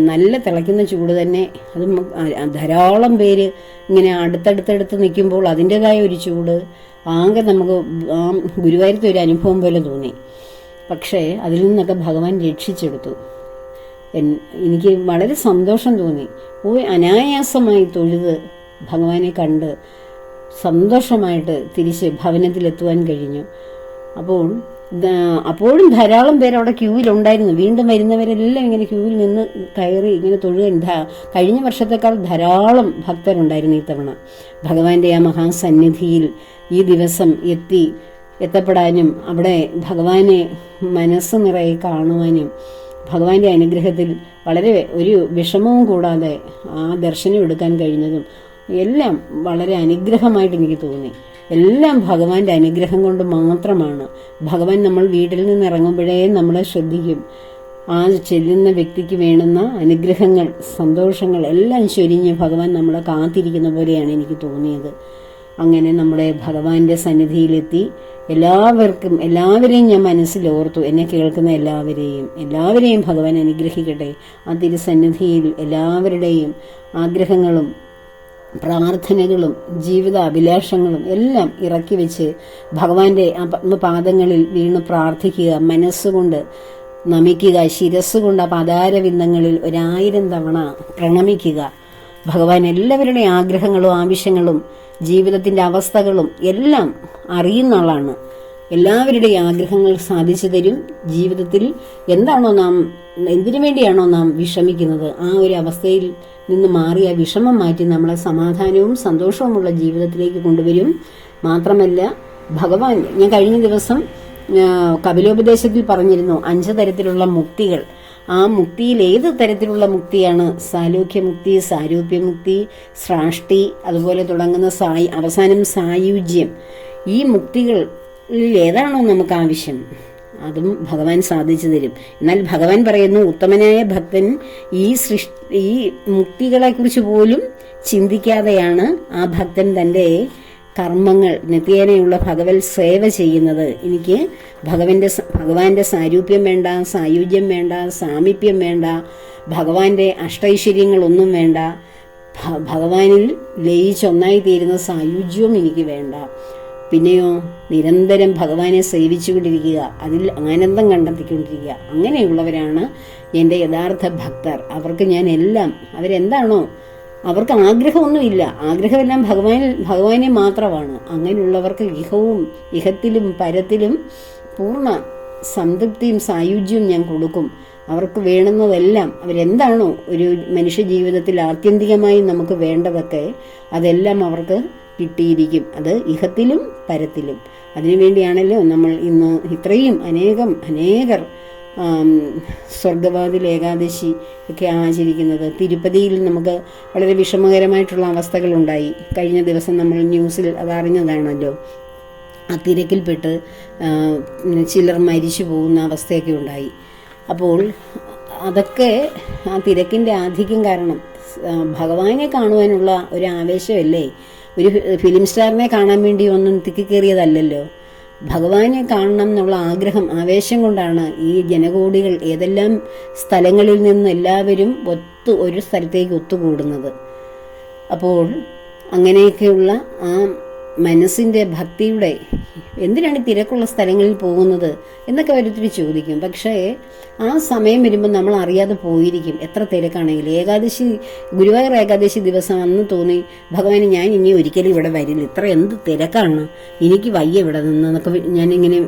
നല്ല തിളയ്ക്കുന്ന ചൂട് തന്നെ. അത് ധാരാളം പേര് ഇങ്ങനെ അടുത്തടുത്തടുത്ത് നിൽക്കുമ്പോൾ അതിന്റെതായ ഒരു ചൂട്. ആകെ നമുക്ക് ആ ഗുരുവായൂരത്തെ ഒരു അനുഭവം പോലെ തോന്നി. പക്ഷേ അതിൽ നിന്നൊക്കെ ഭഗവാൻ രക്ഷിച്ചെടുത്തു. എനിക്ക് വളരെ സന്തോഷം തോന്നി. ഓ അനായാസമായി തൊഴുത് ഭഗവാനെ കണ്ട് സന്തോഷമായിട്ട് തിരിച്ച് ഭവനത്തിലെത്തുവാൻ കഴിഞ്ഞു. അപ്പോൾ അപ്പോഴും ധാരാളം പേർ അവിടെ ക്യൂവിലുണ്ടായിരുന്നു. വീണ്ടും വരുന്നവരെല്ലാം ഇങ്ങനെ ക്യൂവിൽ നിന്ന് കയറി ഇങ്ങനെ തൊഴുകയും കഴിഞ്ഞ വർഷത്തെക്കാൾ ധാരാളം ഭക്തരുണ്ടായിരുന്നു ഈ തവണ. ഭഗവാന്റെ ആ മഹാസന്നിധിയിൽ ഈ ദിവസം എത്തി എത്തപ്പെടാനും അവിടെ ഭഗവാനെ മനസ്സ് നിറയെ കാണുവാനും ഭഗവാന്റെ അനുഗ്രഹത്തിൽ വളരെ ഒരു വിഷമവും കൂടാതെ ആ ദർശനം എടുക്കാൻ കഴിഞ്ഞതും എല്ലാം വളരെ അനുഗ്രഹമായിട്ട് എനിക്ക് തോന്നി. എല്ലാം ഭഗവാന്റെ അനുഗ്രഹം കൊണ്ട് മാത്രമാണ്. ഭഗവാൻ നമ്മൾ വീട്ടിൽ നിന്ന് ഇറങ്ങുമ്പോഴേ നമ്മളെ ശ്രദ്ധിക്കും. ആ ചെല്ലുന്ന വ്യക്തിക്ക് വേണ്ടുന്ന അനുഗ്രഹങ്ങൾ സന്തോഷങ്ങൾ എല്ലാം ചൊരിഞ്ഞ് ഭഗവാൻ നമ്മളെ കാത്തിരിക്കുന്ന പോലെയാണ് എനിക്ക് തോന്നിയത്. അങ്ങനെ നമ്മുടെ ഭഗവാന്റെ സന്നിധിയിലെത്തി എല്ലാവർക്കും എല്ലാവരെയും ഞാൻ മനസ്സിൽ ഓർത്തു എന്നെ കേൾക്കുന്ന എല്ലാവരെയും എല്ലാവരെയും ഭഗവാൻ അനുഗ്രഹിക്കട്ടെ. ആ തിരുസന്നിധിയിൽ എല്ലാവരുടെയും ആഗ്രഹങ്ങളും പ്രാർത്ഥനകളും ജീവിത അഭിലാഷങ്ങളും എല്ലാം ഇറക്കി വെച്ച് ഭഗവാന്റെ ആ പത്മപാദങ്ങളിൽ വീണ് പ്രാർത്ഥിക്കുക മനസ്സുകൊണ്ട് നമിക്കുക ശിരസ്സുകൊണ്ട് ആ പതാരവിന്ദങ്ങളിൽ ഒരായിരം തവണ പ്രണമിക്കുക. ഭഗവാൻ എല്ലാവരുടെയും ആഗ്രഹങ്ങളും ആവശ്യങ്ങളും ജീവിതത്തിന്റെ അവസ്ഥകളും എല്ലാം അറിയുന്ന ആളാണ്. എല്ലാവരുടെയും ആഗ്രഹങ്ങൾ സാധിച്ചു തരും. ജീവിതത്തിൽ എന്താണോ നാം എന്തിനു വേണ്ടിയാണോ നാം വിഷമിക്കുന്നത്? ആ ഒരു അവസ്ഥയിൽ നിന്ന് മാറി ആ വിഷമം മാറ്റി നമ്മളെ സമാധാനവും സന്തോഷവുമുള്ള ജീവിതത്തിലേക്ക് കൊണ്ടുവരും. മാത്രമല്ല ഭഗവാൻ ഞാൻ കഴിഞ്ഞ ദിവസം കപിലോപദേശത്തിൽ പറഞ്ഞിരുന്നു അഞ്ച് തരത്തിലുള്ള മുക്തികൾ. ആ മുക്തിയിൽ ഏത് തരത്തിലുള്ള മുക്തിയാണ്? സാലോക്യമുക്തി സാരൂപ്യമുക്തി സ്രാഷ്ടി അതുപോലെ തുടങ്ങുന്ന സായി അവസാനം സായുജ്യം. ഈ മുക്തികളിൽ ഏതാണോ നമുക്ക് ആവശ്യം? അതും ഭഗവാൻ സാധിച്ചു തരും. എന്നാൽ ഭഗവാൻ പറയുന്നു ഉത്തമനായ ഭക്തൻ ഈ സൃഷ്ടി ഈ മുക്തികളെക്കുറിച്ച് പോലും ചിന്തിക്കാതെയാണ് ആ ഭക്തൻ തന്റെ കർമ്മങ്ങൾ നിത്യേനയുള്ള ഭഗവത് സേവ ചെയ്യുന്നത്. എനിക്ക് ഭഗവന്റെ ഭഗവാന്റെ സാരൂപ്യം വേണ്ട സായുജ്യം വേണ്ട സാമീപ്യം വേണ്ട ഭഗവാന്റെ അഷ്ടൈശ്വര്യങ്ങളൊന്നും വേണ്ട. ഭഗവാനിൽ ലയിച്ചൊന്നായി തീരുന്ന സായുജ്യവും എനിക്ക് വേണ്ട. പിന്നെയോ നിരന്തരം ഭഗവാനെ സേവിച്ചുകൊണ്ടിരിക്കുക അതിൽ ആനന്ദം കണ്ടെത്തിക്കൊണ്ടിരിക്കുക. അങ്ങനെയുള്ളവരാണ് എന്റെ യഥാർത്ഥ ഭക്തർ. അവർക്ക് ഞാൻ എല്ലാം അവരെന്താണോ അവർക്ക് ആഗ്രഹമൊന്നുമില്ല. ആഗ്രഹമെല്ലാം ഭഗവാനിൽ ഭഗവാനെ മാത്രമാണ്. അങ്ങനെയുള്ളവർക്ക് ഇഹവും ഇഹത്തിലും പരത്തിലും പൂർണ സംതൃപ്തിയും സായുജ്യവും ഞാൻ കൊടുക്കും. അവർക്ക് വേണ്ടുന്നതെല്ലാം അവരെന്താണോ ഒരു മനുഷ്യ ജീവിതത്തിൽ ആത്യന്തികമായി നമുക്ക് വേണ്ടതൊക്കെ അതെല്ലാം അവർക്ക് കിട്ടിയിരിക്കും. അത് ഇഹത്തിലും പരത്തിലും. അതിനുവേണ്ടിയാണല്ലോ നമ്മൾ ഇന്ന് ഇത്രയും അനേകം അനേകർ സ്വർഗവാതിൽ ഏകാദശി ഒക്കെ ആചരിക്കുന്നത്. തിരുപ്പതിയിൽ നമുക്ക് വളരെ വിഷമകരമായിട്ടുള്ള അവസ്ഥകളുണ്ടായി. കഴിഞ്ഞ ദിവസം നമ്മൾ ന്യൂസിൽ അത് അറിഞ്ഞതാണല്ലോ. ആ തിരക്കിൽപ്പെട്ട് ചിലർ മരിച്ചു പോകുന്ന അവസ്ഥയൊക്കെ ഉണ്ടായി. അപ്പോൾ അതൊക്കെ ആ തിരക്കിന്റെ ആധിക്യം കാരണം ഭഗവാനെ കാണുവാനുള്ള ഒരു ആവേശമല്ലേ? ഒരു ഫിലിം സ്റ്റാറിനെ കാണാൻ വേണ്ടി ഒന്നും തിക്കിക്കേറിയതല്ലല്ലോ. ഭഗവാനെ കാണണം എന്നുള്ള ആഗ്രഹം ആവേശം കൊണ്ടാണ് ഈ ജനകോടികൾ ഏതെല്ലാം സ്ഥലങ്ങളിൽ നിന്ന് എല്ലാവരും ഒത്തു ഒരു സ്ഥലത്തേക്ക് ഒത്തുകൂടുന്നത്. അപ്പോൾ അങ്ങനെയൊക്കെയുള്ള ആ മനസ്സിന്റെ ഭക്തിയുടെ എന്തിനാണ് തിരക്കുള്ള സ്ഥലങ്ങളിൽ പോകുന്നത് എന്നൊക്കെ ഓരോരുത്തർ ചോദിക്കും. പക്ഷേ ആ സമയം വരുമ്പോൾ നമ്മൾ അറിയാതെ പോയിരിക്കും എത്ര തിരക്കാണെങ്കിലും. ഏകാദശി ഗുരുവായൂർ ഏകാദശി ദിവസം അന്ന് തോന്നി ഭഗവാൻ ഞാൻ ഇനി ഒരിക്കലും ഇവിടെ വരില്ല. ഇത്ര എന്ത് തിരക്കാണ്. എനിക്ക് വയ്യ ഇവിടെ നിന്ന് എന്നൊക്കെ ഞാനിങ്ങനെ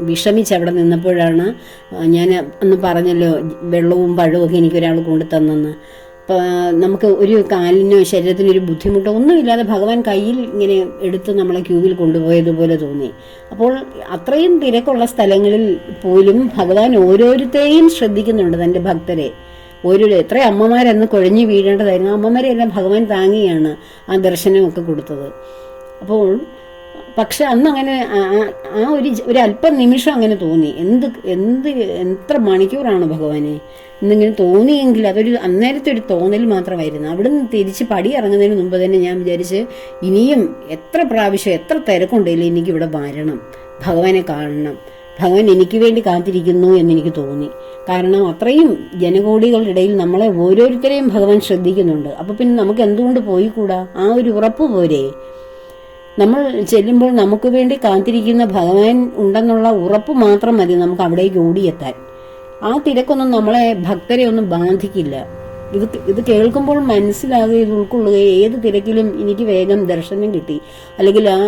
വിഷമിച്ച് അവിടെ നിന്നപ്പോഴാണ് ഞാൻ അന്ന് പറഞ്ഞല്ലോ വെള്ളവും പഴവും ഒക്കെ എനിക്കൊരാൾ കൊണ്ടു തന്നെന്ന് നമുക്ക് ഒരു കാലിനോ ശരീരത്തിനോ ഒരു ബുദ്ധിമുട്ടോ ഒന്നുമില്ലാതെ ഭഗവാൻ കയ്യിൽ ഇങ്ങനെ എടുത്ത് നമ്മളെ ക്യൂവിൽ കൊണ്ടുപോയതുപോലെ തോന്നി. അപ്പോൾ അത്രയും തിരക്കുള്ള സ്ഥലങ്ങളിൽ പോലും ഭഗവാൻ ഓരോരുത്തരെയും ശ്രദ്ധിക്കുന്നുണ്ട് തന്റെ ഭക്തരെ. ഒരു എത്ര അമ്മമാരന്ന് കുഴഞ്ഞു വീഴേണ്ടതായിരുന്നു. അമ്മമാരെല്ലാം ഭഗവാൻ താങ്ങിയാണ് ആ ദർശനമൊക്കെ കൊടുത്തത്. അപ്പോൾ പക്ഷെ അന്ന് അങ്ങനെ ആ- ഒരു ഒരു അല്പ നിമിഷം അങ്ങനെ തോന്നി. എന്ത് എന്ത് എത്ര മണിക്കൂറാണ് ഭഗവാനെ? എന്നിങ്ങനെ തോന്നിയെങ്കിൽ അതൊരു അന്നേരത്തെ ഒരു തോന്നൽ മാത്രമായിരുന്നു. അവിടുന്ന് തിരിച്ച് പടി ഇറങ്ങുന്നതിന് മുമ്പ് തന്നെ ഞാൻ വിചാരിച്ച് ഇനിയും എത്ര പ്രാവശ്യം എത്ര തിരക്കുണ്ടെങ്കിലും എനിക്ക് ഇവിടെ വരണം. ഭഗവാനെ കാണണം. ഭഗവാൻ എനിക്ക് വേണ്ടി കാത്തിരിക്കുന്നു എന്നെനിക്ക് തോന്നി. കാരണം അത്രയും ജനകോടികളുടെ ഇടയിൽ നമ്മളെ ഓരോരുത്തരെയും ഭഗവാൻ ശ്രദ്ധിക്കുന്നുണ്ട്. അപ്പൊ പിന്നെ നമുക്ക് എന്തുകൊണ്ട് പോയിക്കൂടാ? ആ ഒരു ഉറപ്പ് പോരെ. നമ്മൾ ചെല്ലുമ്പോൾ നമുക്ക് വേണ്ടി കാത്തിരിക്കുന്ന ഭഗവാൻ ഉണ്ടെന്നുള്ള ഉറപ്പ് മാത്രം മതി നമുക്ക് അവിടേക്ക് ഓടിയെത്താൻ. ആ തിരക്കൊന്നും നമ്മളെ ഭക്തരെ ഒന്നും ബാധിക്കില്ല. ഇത് ഇത് കേൾക്കുമ്പോൾ മനസ്സിലാകുകയും ഇത് ഉൾക്കൊള്ളുകയും ഏത് തിരക്കിലും എനിക്ക് വേഗം ദർശനം കിട്ടി. അല്ലെങ്കിൽ ആ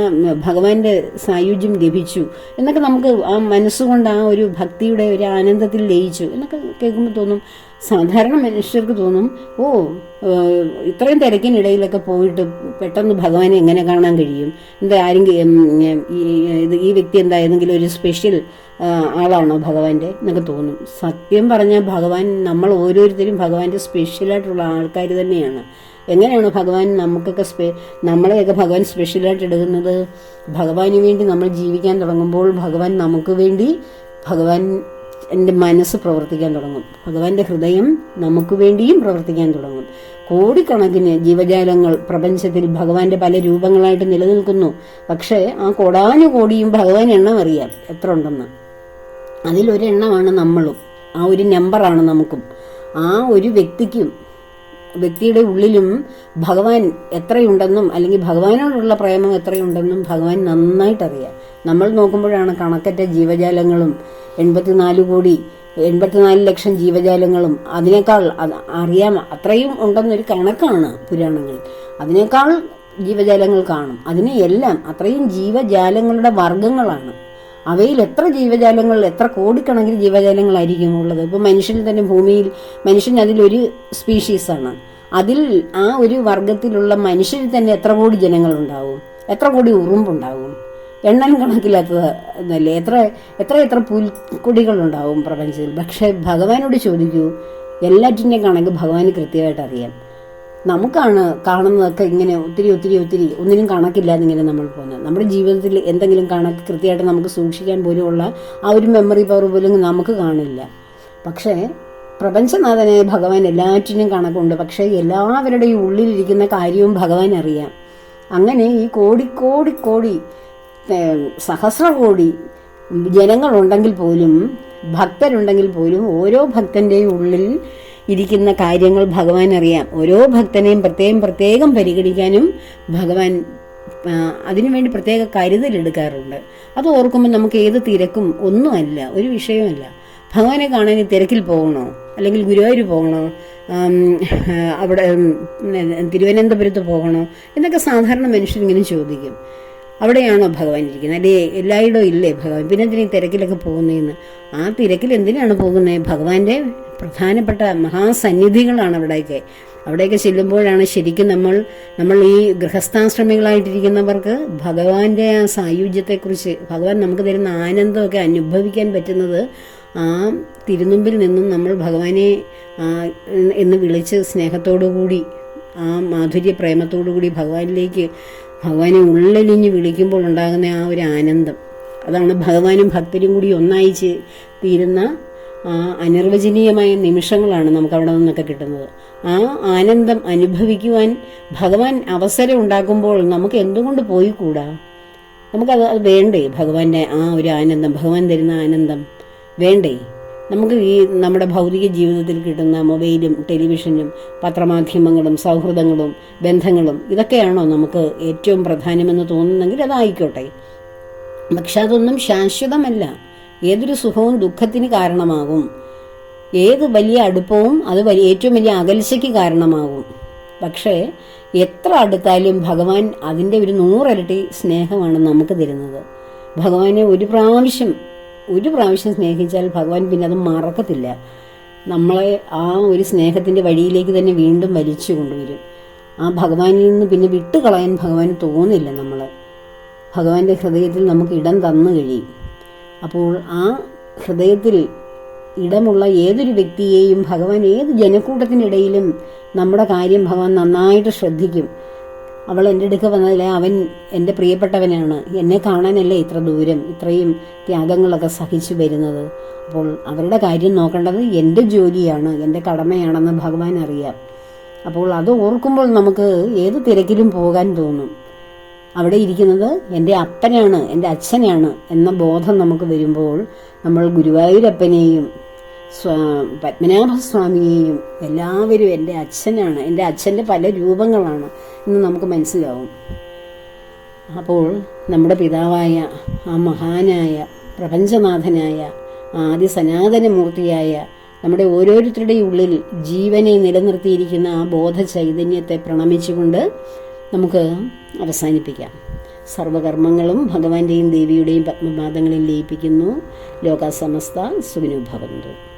ഭഗവാന്റെ സായുജ്യം ലഭിച്ചു എന്നൊക്കെ നമുക്ക് ആ മനസ്സുകൊണ്ട് ആ ഒരു ഭക്തിയുടെ ഒരു ആനന്ദത്തിൽ ലയിച്ചു എന്നൊക്കെ കേൾക്കുമ്പോൾ തോന്നും സാധാരണ മനുഷ്യർക്ക് തോന്നും ഓ ഇത്രയും തിരക്കിനിടയിലൊക്കെ പോയിട്ട് പെട്ടെന്ന് ഭഗവാനെ എങ്ങനെ കാണാൻ കഴിയും? എന്താ ആരെങ്കിലും ഇത് ഈ വ്യക്തി എന്താ ഏതെങ്കിലും ഒരു സ്പെഷ്യൽ ആളാണോ ഭഗവാന്റെ? എന്നൊക്കെ തോന്നും. സത്യം പറഞ്ഞാൽ ഭഗവാൻ നമ്മൾ ഓരോരുത്തരും ഭഗവാന്റെ സ്പെഷ്യലായിട്ടുള്ള ആൾക്കാർ തന്നെയാണ്. എങ്ങനെയാണ് ഭഗവാൻ നമുക്കൊക്കെ സ്പെ നമ്മളെയൊക്കെ ഭഗവാൻ സ്പെഷ്യലായിട്ട് എടുക്കുന്നത്? ഭഗവാന് വേണ്ടി നമ്മൾ ജീവിക്കാൻ തുടങ്ങുമ്പോൾ ഭഗവാൻ നമുക്ക് വേണ്ടി ഭഗവാൻ എന്റെ മനസ്സ് പ്രവർത്തിക്കാൻ തുടങ്ങും. ഭഗവാന്റെ ഹൃദയം നമുക്ക് വേണ്ടിയും പ്രവർത്തിക്കാൻ തുടങ്ങും. കോടിക്കണക്കിന് ജീവജാലങ്ങൾ പ്രപഞ്ചത്തിൽ ഭഗവാന്റെ പല രൂപങ്ങളായിട്ട് നിലനിൽക്കുന്നു. പക്ഷേ ആ കോടാനു കോടിയും ഭഗവാൻ എണ്ണം അറിയാം. എത്ര ഉണ്ടെന്ന്. അതിലൊരെണ്ണമാണ് നമ്മളും. ആ ഒരു നമ്പറാണ് നമുക്കും. ആ ഒരു വ്യക്തിക്കും വ്യക്തിയുടെ ഉള്ളിലും ഭഗവാൻ എത്രയുണ്ടെന്നും അല്ലെങ്കിൽ ഭഗവാനോടുള്ള പ്രേമം എത്രയുണ്ടെന്നും ഭഗവാൻ നന്നായിട്ട് അറിയാം നമ്മൾ നോക്കുമ്പോഴാണ് കണക്കറ്റ ജീവജാലങ്ങളും എൺപത്തിനാല് കോടി എൺപത്തിനാല് ലക്ഷം ജീവജാലങ്ങളും. അതിനേക്കാൾ അത് അറിയാം അത്രയും ഉണ്ടെന്നൊരു കണക്കാണ് പുരാണങ്ങൾ അതിനേക്കാൾ ജീവജാലങ്ങൾ കാണും. അതിനെ എല്ലാം അത്രയും ജീവജാലങ്ങളുടെ വർഗങ്ങളാണ് അവയിൽ എത്ര ജീവജാലങ്ങൾ എത്ര കോടിക്കണക്കിന് ജീവജാലങ്ങളായിരിക്കും ഉള്ളത്? ഇപ്പൊ മനുഷ്യന് തന്നെ ഭൂമിയിൽ മനുഷ്യൻ അതിലൊരു സ്പീഷീസാണ് അതിൽ ആ ഒരു വർഗത്തിലുള്ള മനുഷ്യരിൽ തന്നെ എത്ര കോടി ജനങ്ങളുണ്ടാവും? എത്ര കോടി ഉറുമ്പുണ്ടാവും? എണ്ണം കണക്കില്ലാത്തത് എന്നല്ലേ എത്ര എത്ര എത്ര പുൽക്കൊടികളുണ്ടാവും പ്രപഞ്ചത്തിൽ? പക്ഷേ ഭഗവാനോട് ചോദിക്കൂ എല്ലാറ്റിന്റെയും കണക്ക് ഭഗവാന് കൃത്യമായിട്ട് അറിയാം. നമുക്കാണ് കാണുന്നതൊക്കെ ഇങ്ങനെ ഒത്തിരി ഒത്തിരി ഒത്തിരി ഒന്നിനും കണക്കില്ലാതെ ഇങ്ങനെ നമ്മൾ പോകുന്നത്. നമ്മുടെ ജീവിതത്തിൽ എന്തെങ്കിലും കണക്ക് കൃത്യമായിട്ട് നമുക്ക് സൂക്ഷിക്കാൻ പോലുമുള്ള ആ ഒരു മെമ്മറി പവർ പോലും നമുക്ക് കാണില്ല. പക്ഷേ പ്രപഞ്ചനാഥനായ ഭഗവാൻ എല്ലാറ്റിനും കണക്കുണ്ട്. പക്ഷേ എല്ലാവരുടെയും ഉള്ളിലിരിക്കുന്ന കാര്യവും ഭഗവാൻ അറിയാം അങ്ങനെ ഈ കോടി കോടി കോടി സഹസ്ര കോടി ജനങ്ങളുണ്ടെങ്കിൽ പോലും ഭക്തരുണ്ടെങ്കിൽ പോലും ഓരോ ഭക്തന്റെയും ഉള്ളിൽ ഇരിക്കുന്ന കാര്യങ്ങൾ ഭഗവാൻ അറിയാം. ഓരോ ഭക്തനെയും പ്രത്യേകം പ്രത്യേകം പരിഗണിക്കാനും ഭഗവാൻ അതിനുവേണ്ടി പ്രത്യേക കരുതലെടുക്കാറുണ്ട് അത് ഓർക്കുമ്പോൾ നമുക്ക് ഏത് തിരക്കും ഒന്നുമല്ല ഒരു വിഷയമല്ല. ഭഗവാനെ കാണാൻ തിരക്കിൽ പോകണോ? അല്ലെങ്കിൽ ഗുരുവായൂർ പോകണോ? അവിടെ തിരുവനന്തപുരത്ത് പോകണോ? എന്നൊക്കെ സാധാരണ മനുഷ്യരിങ്ങനെ ചോദിക്കും. അവിടെയാണോ ഭഗവാൻ ഇരിക്കുന്നത്? അല്ലേ? എല്ലായിടവും ഇല്ലേ ഭഗവാൻ? പിന്നെ എന്തിനാ തിരക്കിലൊക്കെ പോകുന്നതെന്ന് ആ തിരക്കിൽ എന്തിനാണ് പോകുന്നത് ഭഗവാന്റെ പ്രധാനപ്പെട്ട മഹാസന്നിധികളാണ് അവിടെയൊക്കെ. അവിടെയൊക്കെ ചെല്ലുമ്പോഴാണ് ശരിക്കും നമ്മൾ നമ്മൾ ഈ ഗൃഹസ്ഥാശ്രമികളായിട്ടിരിക്കുന്നവർക്ക് ഭഗവാന്റെ ആ സായുജ്യത്തെക്കുറിച്ച് ഭഗവാൻ നമുക്ക് തരുന്ന ആനന്ദമൊക്കെ അനുഭവിക്കാൻ പറ്റുന്നത് ആ തിരുനുമ്പിൽ നിന്നും നമ്മൾ ഭഗവാനെ എന്ന് വിളിച്ച് സ്നേഹത്തോടു കൂടി ആ മാധുര്യ പ്രേമത്തോടു കൂടി ഭഗവാനിലേക്ക് ഭഗവാനെ ഉള്ളലിഞ്ഞ് വിളിക്കുമ്പോൾ ഉണ്ടാകുന്ന ആ ഒരു ആനന്ദം. അതാണ് ഭഗവാനും ഭക്തരും കൂടി ഒന്നായി തീരുന്ന ആ അനിർവചനീയമായ നിമിഷങ്ങളാണ് നമുക്ക് അവിടെ നിന്നൊക്കെ കിട്ടുന്നത്. ആ ആനന്ദം അനുഭവിക്കുവാൻ ഭഗവാൻ അവസരം ഉണ്ടാക്കുമ്പോൾ നമുക്ക് എന്തുകൊണ്ട് പോയിക്കൂടാ? നമുക്കത് അത് വേണ്ടേ ഭഗവാന്റെ ആ ഒരു ആനന്ദം ഭഗവാൻ തരുന്ന ആനന്ദം വേണ്ടേ? നമുക്ക് ഈ നമ്മുടെ ഭൗതിക ജീവിതത്തിൽ കിട്ടുന്ന മൊബൈലും ടെലിവിഷനും പത്രമാധ്യമങ്ങളും സൗഹൃദങ്ങളും ബന്ധങ്ങളും ഇതൊക്കെയാണോ നമുക്ക് ഏറ്റവും പ്രധാനമെന്ന് തോന്നുന്നെങ്കിൽ അതായിക്കോട്ടെ. പക്ഷെ അതൊന്നും ശാശ്വതമല്ല. ഏതൊരു സുഖവും ദുഃഖത്തിന് കാരണമാകും. ഏത് വലിയ അടുപ്പവും അത് വലിയ ഏറ്റവും വലിയ അകൽച്ചയ്ക്ക് കാരണമാകും. പക്ഷേ എത്ര അടുത്താലും ഭഗവാൻ അതിന്റെ ഒരു നൂറരട്ടി സ്നേഹമാണ് നമുക്ക് തരുന്നത്. ഭഗവാനെ ഒരു പ്രാവശ്യം ഒരു പ്രാവശ്യം സ്നേഹിച്ചാൽ ഭഗവാൻ പിന്നെ അത് മറക്കത്തില്ല. നമ്മളെ ആ ഒരു സ്നേഹത്തിന്റെ വഴിയിലേക്ക് തന്നെ വീണ്ടും വലിച്ചു കൊണ്ടുവരും. ആ ഭഗവാനിൽ നിന്ന് പിന്നെ വിട്ടുകളയാൻ ഭഗവാന് തോന്നില്ല നമ്മൾ ഭഗവാന്റെ ഹൃദയത്തിൽ നമുക്ക് ഇടം തന്നു കഴിയും. അപ്പോൾ ആ ഹൃദയത്തിൽ ഇടമുള്ള ഏതൊരു വ്യക്തിയെയും ഭഗവാൻ ഏത് ജനക്കൂട്ടത്തിനിടയിലും നമ്മുടെ കാര്യം ഭഗവാൻ നന്നായിട്ട് ശ്രദ്ധിക്കും. അവൾ എന്റെ അടുക്ക വന്നതിലെ അവൻ എന്റെ പ്രിയപ്പെട്ടവനാണ്. എന്നെ കാണാനല്ലേ ഇത്ര ദൂരം? ഇത്രയും ത്യാഗങ്ങളൊക്കെ സഹിച്ചു വരുന്നത്. അപ്പോൾ അവരുടെ കാര്യം നോക്കേണ്ടത് എന്റെ ജോലിയാണ് എന്റെ കടമയാണെന്ന് ഭഗവാൻ അറിയാം. അപ്പോൾ അത് ഓർക്കുമ്പോൾ നമുക്ക് ഏത് തിരക്കിലും പോകാൻ തോന്നും. അവിടെ ഇരിക്കുന്നത് എന്റെ അപ്പനാണ് എന്റെ അച്ഛനാണ് എന്ന ബോധം നമുക്ക് വരുമ്പോൾ നമ്മൾ ഗുരുവായൂരപ്പനെയും സ്വാ പത്മനാഭസ്വാമിയെയും എല്ലാവരും എന്റെ അച്ഛനാണ്. എന്റെ അച്ഛന്റെ പല രൂപങ്ങളാണ് എന്ന് നമുക്ക് മനസ്സിലാവും. അപ്പോൾ നമ്മുടെ പിതാവായ ആ മഹാനായ പ്രപഞ്ചനാഥനായ ആദ്യ സനാതനമൂർത്തിയായ നമ്മുടെ ഓരോരുത്തരുടെയും ഉള്ളിൽ ജീവനെ നിലനിർത്തിയിരിക്കുന്ന ആ ബോധ ചൈതന്യത്തെ പ്രണമിച്ചുകൊണ്ട് നമുക്ക് അവസാനിപ്പിക്കാം. സർവകർമ്മങ്ങളും ഭഗവാന്റെയും ദേവിയുടെയും പത്മപാദങ്ങളിൽ ലയിപ്പിക്കുന്നു. ലോകാസമസ്ത സുവിനുഭവന്തു